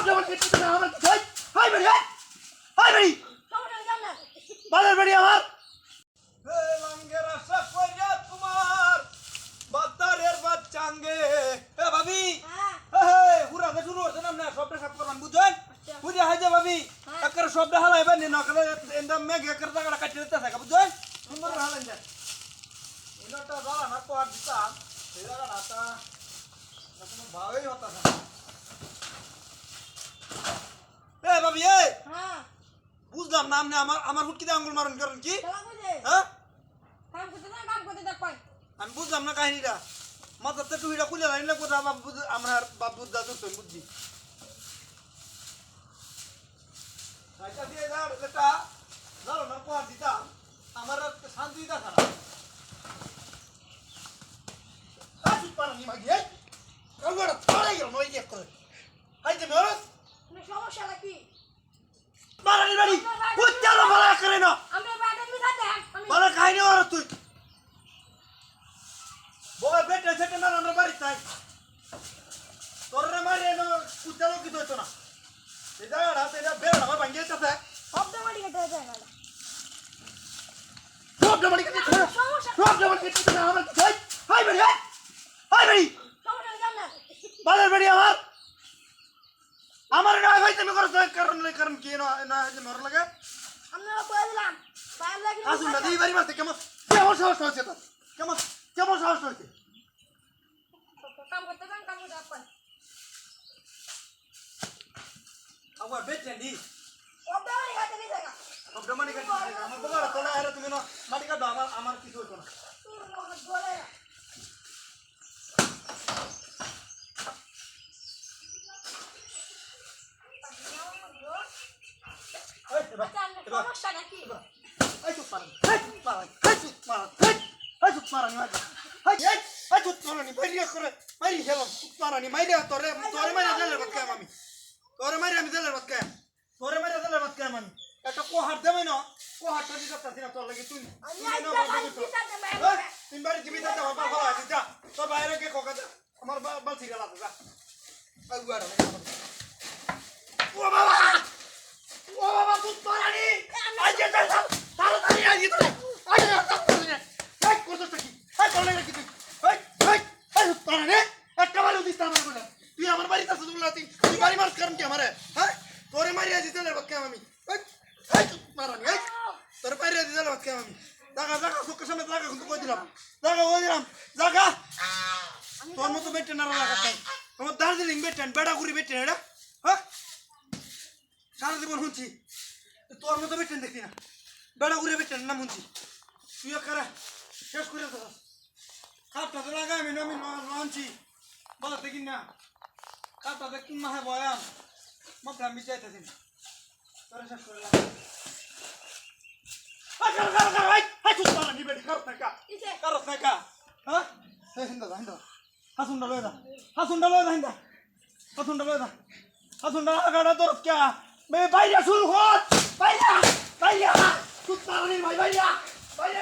কেটে হাই বাড়ি না। আমার না না সবটা সাফ করবান বুঝছেন আচ্ছা। বুঝে হাই যে ভাবি হ্যাঁ। একের সবটা হালাইবেন নি নকলে এন্দা মেঘ একের জায়গাটা কাটিয়ে দিতে থাকে বুঝছেন সুন্দর হালাইন যায় ইনটা জ্বালা না তো আর দিতাম সেই জায়গাটা তা কোনো ভাবেই হতা না বুঝলাম না আপনি আমার আমার হুটকিতে আঙ্গুল মারুন করেন কি? হ্যাঁ? কাম করতে যান, কাম করতে যান, কয়। আমি বুঝলাম না কাহিনীটা। মাথার তো টুহিটা খুলে লাইন লাগবো তা বাপ বুঝ আমার বাপ বুদ্ধা দুটো বুদ্ধি আচ্ছা দিয়ে যাও এটা যাও না কোয়া দিতাম আমার আর শান্তি দিতা খারাপ আসি পারানি মাগি হাই কালগড়া পড়ে গেল নই এক করে হাই যে মেরস আপনার সমস্যাটা কি? মারানি বাড়ি উচ্চারণ ভালো করে না আমরা বাড়িতে মিঠা দেন, কাহিনী ওর তুই। বউয়ের বেটে সেটে না আমরা বাড়ি তাই। তোর রে মারি এনো উচ্চারণ কি দইতো না? এই জায়গাটা এটা বেড়া আমার ভাঙ্গিয়ে যেতেছে শব্দ মারি খেতে হয়েছে এখানে। সব জমানি কেটে সমস্যা- সব জমানি কেটে দিলে আমার হয় হাই বাড়ি হাই। না। বালের বাড়ি আমার। আমার না ভাই তুমি করছ কারণ কারণ কি না না মর লাগে। আপনারা কয়ে দিলাম, পায়ের লাগি আসুন না কাম করতে যান, কাম করতে যান, কয়। আমার বেচেন দি শব্দ মারি খেতে গেছে গা। সব মানি কাটি আমার বলার তোলা আরে তুমি না মাটি কাটো আমার আমার কিছু হইতো না তোর মনে বলে না। এই আচ্ছা, আপনার এবার সমস্যাটা কি? এই চুপ মারানি এই চুপ মারানি এই চুপ মারানি এই চুপ মারানি এই এই এই চুপ মারানি বাইরে করে মারি হেলাম চুপ মারানি মাইরে তোরে তোরে মাইরে দিলে বাদ কাম আমি। তোরে মাইরে আমি দিলে বাদ কাম তোরে মাইরে দিলে বাদ কাম আমি। একটা কোহার দেবে না। কোহারটা দিতে পারছি না তোর লাগি। তুই তুই না বাড়ি জীবিত আমার ভালো আছে যা। তোর বাইরে কে কোকা যা। আমার বাল ছিড়ে লাগবে যা। ও বাবা! ও বাবা চুপ মারানি আজ যে চল তাড়াতাড়ি আজ তো আজ এই করছস কি এই করলে কি তুই এই এই এই চুপ মারানি দিস আমার বলে। তুই আমার বাড়িতে আসছিস বলে তুই তুই বাড়ি মারছ কারণ কি আমারে? হ্যাঁ? তোরে মারি আছি চলে বাক্কা আমি। মারানি তোর বাইরে আছি চলে বাক্কা আমি। জাগা জাগা চোখের সামনে জাগা কিন্তু কই দিলাম? জাগা কই দিলাম? জাগা তোর মতো বেটে না লাগা তাই তোমার দার্জিলিং বেটেন বেড়াগুড়ি বেটেন এটা? হ্যাঁ? সারা জীবন শুনছি। তোর মতো বেটেন দেখি না। বেড়াগুড়ি বেটেন না শুনছি। তুই কারা? শেষ করে তো খাপটা তো লাগা আমি আমি আনছি বলো দেখি না। খাপটা দেখ কোন মাহে বয়াম মাত্র আমি চাইতেছি তোরা শেষ করে লাগা আই কারা কারা কারা আই আই চুপ মারা নি বেটি কারত নাকা কিসে? কারত নাকা এই হিন্দা হিন্দা। হাসুন্ডা লয় দা হাসুন্ডা লয় দা হাসুন্ডা লয় দা হাসুন্ডা লাগাড়া তোর কে? বে বাইরে শুরু হত বাইরে বাইরে চুপ ভাই বাইরে বাইরে